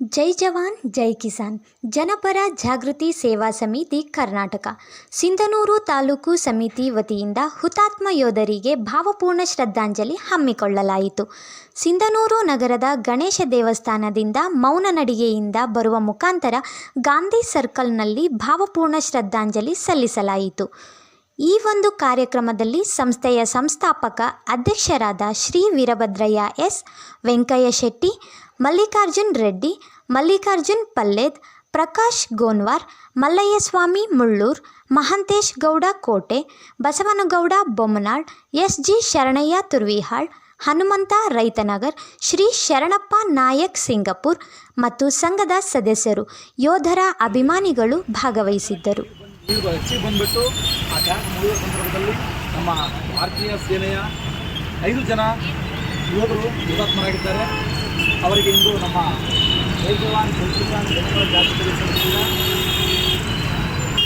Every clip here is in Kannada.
ಜೈ ಜವಾನ್, ಜೈ ಕಿಸಾನ್. ಜನಪರ ಜಾಗೃತಿ ಸೇವಾ ಸಮಿತಿ, ಕರ್ನಾಟಕ. ಸಿಂಧನೂರು ತಾಲೂಕು ಸಮಿತಿ ವತಿಯಿಂದ ಹುತಾತ್ಮ ಯೋಧರಿಗೆ ಭಾವಪೂರ್ಣ ಶ್ರದ್ಧಾಂಜಲಿ ಹಮ್ಮಿಕೊಳ್ಳಲಾಯಿತು. ಸಿಂಧನೂರು ನಗರದ ಗಣೇಶ ದೇವಸ್ಥಾನದಿಂದ ಮೌನ ನಡಿಗೆಯಿಂದ ಬರುವ ಮುಖಾಂತರ ಗಾಂಧಿ ಸರ್ಕಲ್ನಲ್ಲಿ ಭಾವಪೂರ್ಣ ಶ್ರದ್ಧಾಂಜಲಿ ಸಲ್ಲಿಸಲಾಯಿತು. ಈ ಒಂದು ಕಾರ್ಯಕ್ರಮದಲ್ಲಿ ಸಂಸ್ಥೆಯ ಸಂಸ್ಥಾಪಕ ಅಧ್ಯಕ್ಷರಾದ Shri Veerabhadrayya S Venkayya Shetty Mallikarjun Reddy, Mallikarjun Palled, Prakash Gonwar, Mallayyaswamy Mullur, Mahantesh Gowda Kote, Basavanagowda Bommanal, S G Sharanayya Turvihal, Hanumantha Raitanagar, Shri Sharanappa Nayak Singapur ಮತ್ತು ಸಂಘದ ಸದಸ್ಯರು, ಯೋಧರ ಅಭಿಮಾನಿಗಳು ಭಾಗವಹಿಸಿದ್ದರು. ನಮ್ಮ ಭಾರತೀಯ ಸೇನೆಯ ಐದು ಜನ ಯೋಧರು ಹುತಾತ್ಮರಾಗಿದ್ದಾರೆ. ಅವರಿಗೆ ಇಂದು ನಮ್ಮ ವೇಗವಾನ್ ಜವಾನ್ ಜೈ ಕಿಸಾನ್ ಜನಪರ ಜಾಗೃತಿ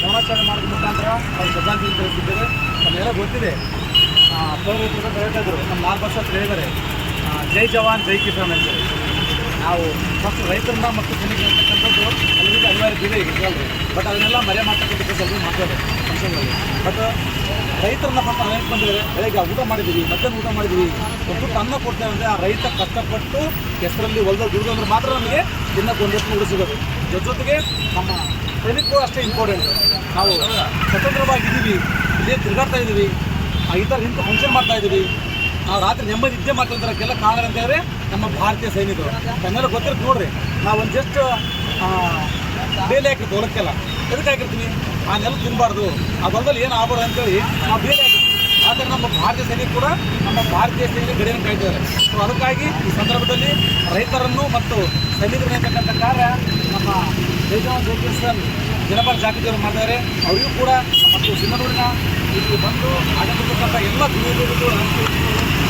ಗಮನಾಚರಣೆ ಮಾಡೋದ್ರ ಮುಖಾಂತರ ಅವರು ಶ್ರದ್ಧಾಂಜಲಿ ಸಲ್ಲಿಸಿದ್ದೇವೆ ನಮಗೆಲ್ಲ ಗೊತ್ತಿದೆ. ಪೌರತ್ವ ಹೇಳ್ತಾ ಇದ್ದರು ನಮ್ಮ ಹತ್ರ ಹೇಳಿದ್ದಾರೆ. ಜೈ ಜವಾನ್, ಜೈ ಕಿಸಾನ್ ಅಂತೇಳಿ ನಾವು ಫಸ್ಟ್ ರೈತರನ್ನ ಮತ್ತು ಅಂತಕ್ಕಂಥದ್ದು ಎಲ್ಲರಿಗೂ ಅನಿವಾರ್ಯ ಇದೆ ಈಗ ಬಟ್ ಅದನ್ನೆಲ್ಲ ಮರೆ ಮಾಡ್ತಕ್ಕಂಥ ಕೆಲಸ ಮಾತಾಡೋದು ಫಂಕ್ಷನ್ಗಳಲ್ಲಿ ಬಟ್ ರೈತರನ್ನ ಫಸ್ಟ್ ಅನೇಕ ಬಂದಿದ್ದಾರೆ ಬೆಳಗ್ಗೆ ಊಟ ಮಾಡಿದ್ದೀವಿ, ಮಧ್ಯಾಹ್ನ ಊಟ ಮಾಡಿದ್ದೀವಿ. ಒಂದು ಅನ್ನ ಕೊಡ್ತೇವೆ ಅಂದರೆ ಆ ರೈತ ಕಷ್ಟಪಟ್ಟು ಹೆಸರಲ್ಲಿ ಹೊಲದಲ್ಲಿ ದುಡಿದು ಅಂದ್ರೆ ಮಾತ್ರ ನಮಗೆ ಹೊತ್ತು ಊಟ ಸಿಗೋದು. ಜೊತೆ ಜೊತೆಗೆ ನಮ್ಮ ಸೈನಿಕರು ಅಷ್ಟೇ ಇಂಪಾರ್ಟೆಂಟ್ ನಾವು ಸ್ವತಂತ್ರವಾಗಿದ್ದೀವಿ, ಇಲ್ಲೇ ತಿರುಗಾಡ್ತಾ ಇದ್ದೀವಿ ಈ ಥರ ನಿಂತು ಫಂಕ್ಷನ್ ಮಾಡ್ತಾ ಇದ್ದೀವಿ. ನಾವು ರಾತ್ರಿ ನೆಮ್ಮದಿ ನಿದ್ದೆ ಕೆಲ ಕಾರಣ ಅಂತ ಹೇಳಿದ್ರೆ ನಮ್ಮ ಭಾರತೀಯ ಸೈನಿಕರು. ಕನ್ನಡ ಗೊತ್ತಿರುತ್ತೆ ನೋಡ್ರಿ, ನಾವು ಒಂದು ಜಸ್ಟ್ ಬೇಲೆ ಹಾಕಿರ್ತೀವಿ ಹೊಲಕ್ಕೆಲ್ಲ. ಎದಕ್ಕೆ ಹಾಕಿರ್ತೀನಿ ಆ ನೆಲ ತಿನ್ನಬಾರ್ದು ಆ ಹೊಲದಲ್ಲಿ ಏನು ಆಗ್ಬಾರ್ದು ಅಂತೇಳಿ ನಾವು ಬೇಲೆ ಹಾಕಿರ್ತೀವಿ. ಆದರೆ ನಮ್ಮ ಭಾರತೀಯ ಸೈನಿಕ ಕೂಡ ನಮ್ಮ ಭಾರತೀಯ ಸೈನಿಕ ಗಡಿಯನ್ನು ಕಾಯ್ತಿದ್ದಾರೆ. ಸೊ ಅದಕ್ಕಾಗಿ ಈ ಸಂದರ್ಭದಲ್ಲಿ ರೈತರನ್ನು ಮತ್ತು ಸೈನಿಕರು ಇರ್ತಕ್ಕಂಥ ಕಾರ್ಯ ನಮ್ಮ ಜೈಜವಾನ್ ಜೈ ಕಿಸಾನ್ ಜನಪರ ಜಾಗೃತಿಯವರು ಮಾಡಿದ್ದಾರೆ ಅವರಿಗೂ ಕೂಡ ಮತ್ತು ಸಿಂಧನೂರಿನ ಇಲ್ಲಿ ಬಂದು ಆಡಳಿತಕ್ಕಂಥ ಎಲ್ಲ ದುಡಿಯೋದು